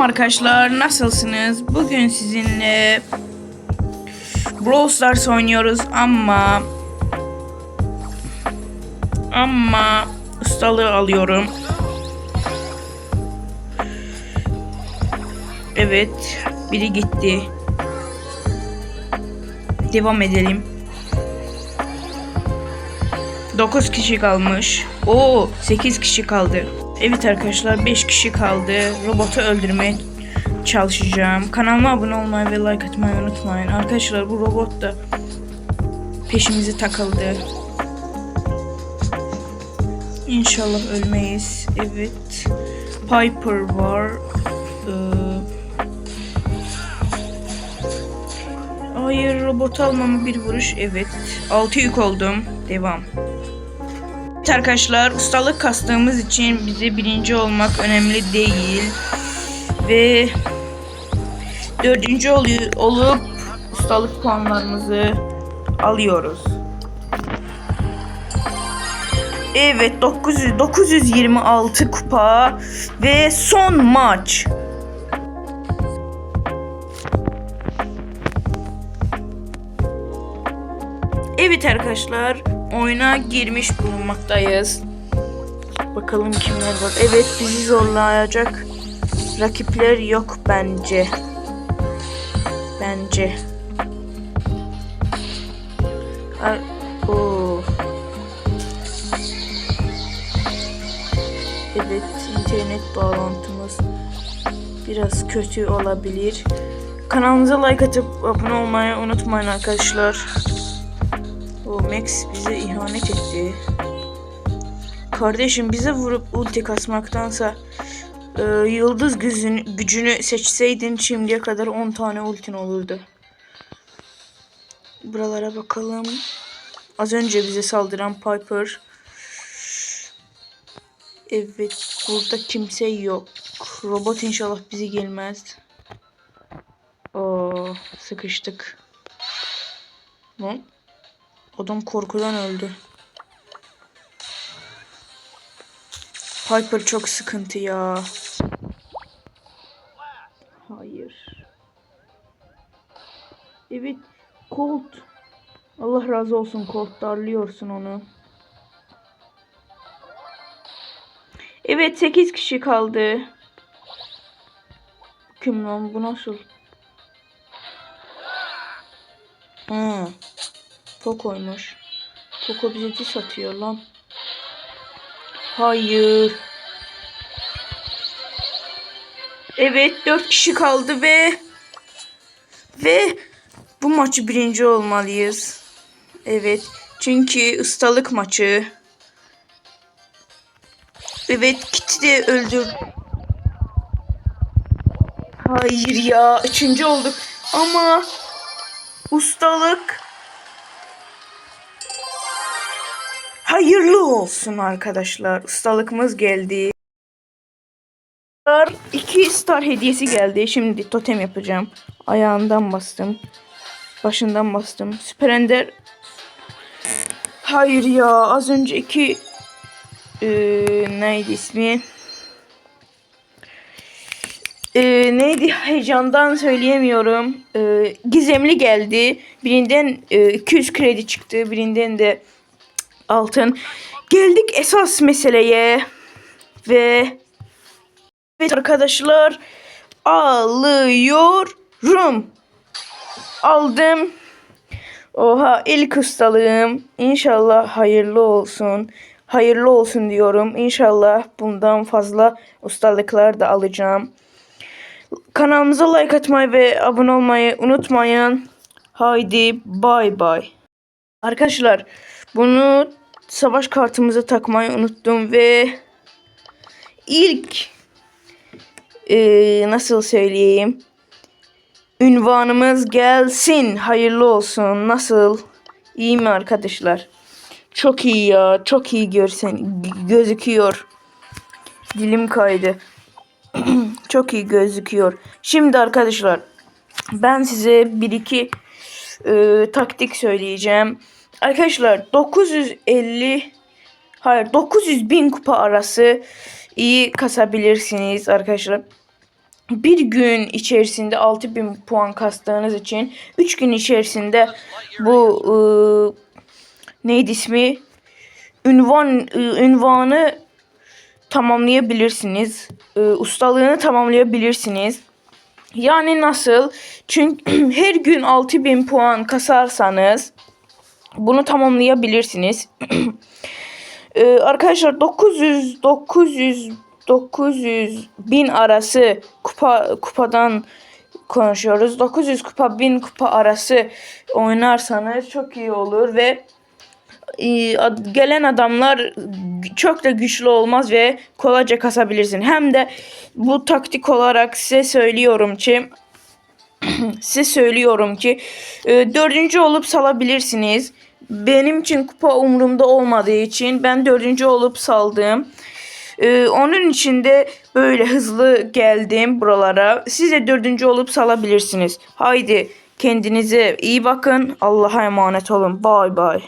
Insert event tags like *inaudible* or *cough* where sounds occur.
Selam arkadaşlar nasılsınız? Bugün sizinle Brawl Stars oynuyoruz ama ama ustalığı alıyorum. Evet biri gitti. Devam edelim. 9 kişi kalmış. Oo 8 kişi kaldı. Evet arkadaşlar 5 kişi kaldı. Robotu öldürmeye çalışacağım. Kanalıma abone olmayı ve like atmayı unutmayın. Arkadaşlar bu robot da peşimize takıldı. İnşallah ölmeyiz. Evet. Piper var. Ee, Hayır robot almama bir vuruş. Evet. 6 yük oldum. Devam. Evet arkadaşlar ustalık kastığımız için bize birinci olmak önemli değil. Ve dördüncü olu- olup ustalık puanlarımızı alıyoruz. Evet 900 926 kupa ve son maç. Evet arkadaşlar oyuna girmiş bulunmaktayız. Bakalım kimler var. Evet bizi zorlayacak rakipler yok bence. Bence. Ay, oo. Evet internet bağlantımız biraz kötü olabilir. Kanalımıza like atıp abone olmayı unutmayın arkadaşlar. O Max bize ihanet etti. Kardeşim bize vurup ulti kasmaktansa e, yıldız gücünü, gücünü seçseydin şimdiye kadar 10 tane ultin olurdu. Buralara bakalım. Az önce bize saldıran Piper. Evet burada kimse yok. Robot inşallah bize gelmez. Oo, sıkıştık. Lan Adam korkudan öldü. Piper çok sıkıntı ya. Hayır. Evet. Colt. Allah razı olsun Colt darlıyorsun onu. Evet 8 kişi kaldı. Kim lan bu nasıl? Ha. Poco'ymuş. Poco bize diss atıyor lan. Hayır. Evet dört kişi kaldı ve ve bu maçı birinci olmalıyız. Evet çünkü ustalık maçı. Evet Kitty de öldür. Hayır ya üçüncü olduk ama ustalık Hayırlı olsun arkadaşlar. Ustalıkımız geldi. İki star hediyesi geldi. Şimdi totem yapacağım. Ayağından bastım. Başından bastım. Süper Ender. Hayır ya. Az önceki ee, neydi ismi? Ee, neydi heyecandan söyleyemiyorum. Ee, gizemli geldi. Birinden e, 200 kredi çıktı. Birinden de altın. Geldik esas meseleye ve evet arkadaşlar alıyorum. Aldım. Oha ilk ustalığım. İnşallah hayırlı olsun. Hayırlı olsun diyorum. İnşallah bundan fazla ustalıklar da alacağım. Kanalımıza like atmayı ve abone olmayı unutmayın. Haydi bay bay. Arkadaşlar bunu savaş kartımıza takmayı unuttum ve ilk e, nasıl söyleyeyim ünvanımız gelsin. Hayırlı olsun. Nasıl? İyi mi arkadaşlar? Çok iyi ya. Çok iyi görsen gözüküyor. Dilim kaydı. *clears throat* Çok iyi gözüküyor. Şimdi arkadaşlar ben size bir iki e, taktik söyleyeceğim Arkadaşlar 950 hayır 900 bin kupa arası iyi kasabilirsiniz arkadaşlar. bir gün içerisinde 6000 puan kastığınız için 3 gün içerisinde bu ıı, neydi ismi ünvan ıı, ünvanı tamamlayabilirsiniz. Iı, ustalığını tamamlayabilirsiniz. Yani nasıl? Çünkü *clears throat* her gün 6000 puan kasarsanız bunu tamamlayabilirsiniz. *clears throat* Ee, arkadaşlar 900 900 900 bin arası kupa kupadan konuşuyoruz. 900 kupa 1000 kupa arası oynarsanız çok iyi olur ve e, gelen adamlar çok da güçlü olmaz ve kolayca kasabilirsin. Hem de bu taktik olarak size söylüyorum ki *clears throat* size söylüyorum ki e, dördüncü olup salabilirsiniz. Benim için kupa umurumda olmadığı için ben dördüncü olup saldım. E, onun için de böyle hızlı geldim buralara. Siz de dördüncü olup salabilirsiniz. Haydi kendinize iyi bakın. Allah'a emanet olun. Bay bay.